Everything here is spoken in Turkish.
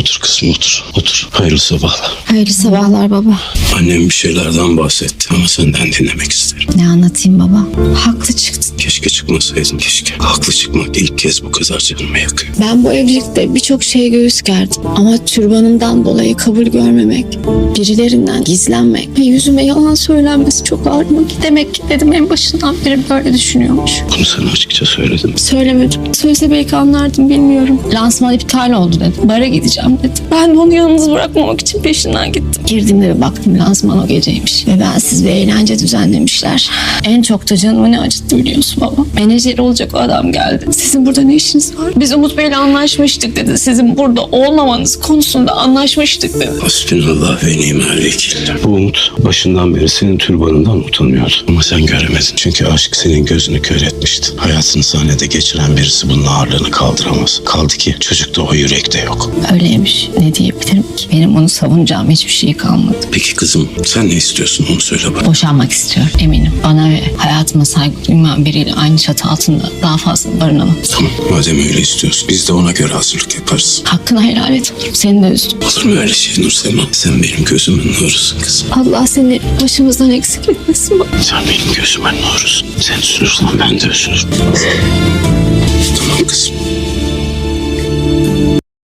Otur kızım otur. Otur. Hayırlı sabahlar. Hayırlı sabahlar baba. Annem bir şeylerden bahsetti ama senden dinlemek isterim. Ne anlatayım baba? Haklı çıktın. Keşke çıkmasaydın keşke. Haklı çıkmak ilk kez bu kadar canımı yakıyor. Ben bu evlilikte birçok şeye göğüs gerdim. Ama türbanımdan dolayı kabul görmemek, birilerinden gizlenmek ve yüzüme yalan söylenmesi çok ağrıma. Demek ki dedim en başından beri böyle düşünüyormuş. Bunu sana açıkça söyledim. Söylemedim. Söylese belki anlardım bilmiyorum. Lansman iptal oldu dedi. Bara gideceğim dedi. Ben de onu yalnız bırakmamak için peşinden gittim. Girdiğimde bir baktım lansman o geceymiş. Ve bensiz bir eğlence düzenlemişler. En çok da canımı ne acıttı biliyorsun baba. Menajeri olacak adam geldi. Sizin burada ne işiniz var? Biz Umut Bey'le anlaşmıştık dedi. Sizin burada olmamanız konusunda anlaşmıştık dedi. Hasbinallah ve nimel vekil. Bu umut başından beri senin türbanından utanıyordu. Ama sen göremedin. Çünkü aşk senin gözünü kör etmişti. Hayatını sahnede geçiren birisi bunun ağırlığını kaldıramaz. Kaldı ki çocukta o yürekte yok. Öyleymiş. Ne diyebilirim ki? Benim onu savunacağım hiçbir şey kalmadı. Peki kızım sen ne istiyorsun onu söyle bana. Boşanmak istiyor eminim. Bana ve hayatıma saygı duymayan biriyle aynı çatı altında daha fazla barınamam. Tamam madem öyle istiyorsun biz de ona göre hazırlık yaparız. Hakkını helal et. Seni de üzdüm. Olur mu öyle şey Nursema? Sen benim gözümün nurusun kızım. Allah seni başımızdan eksik etmesin. Sen benim gözümün nurusun. Sen üzülürsen ben de üzülürüm. Tamam kızım.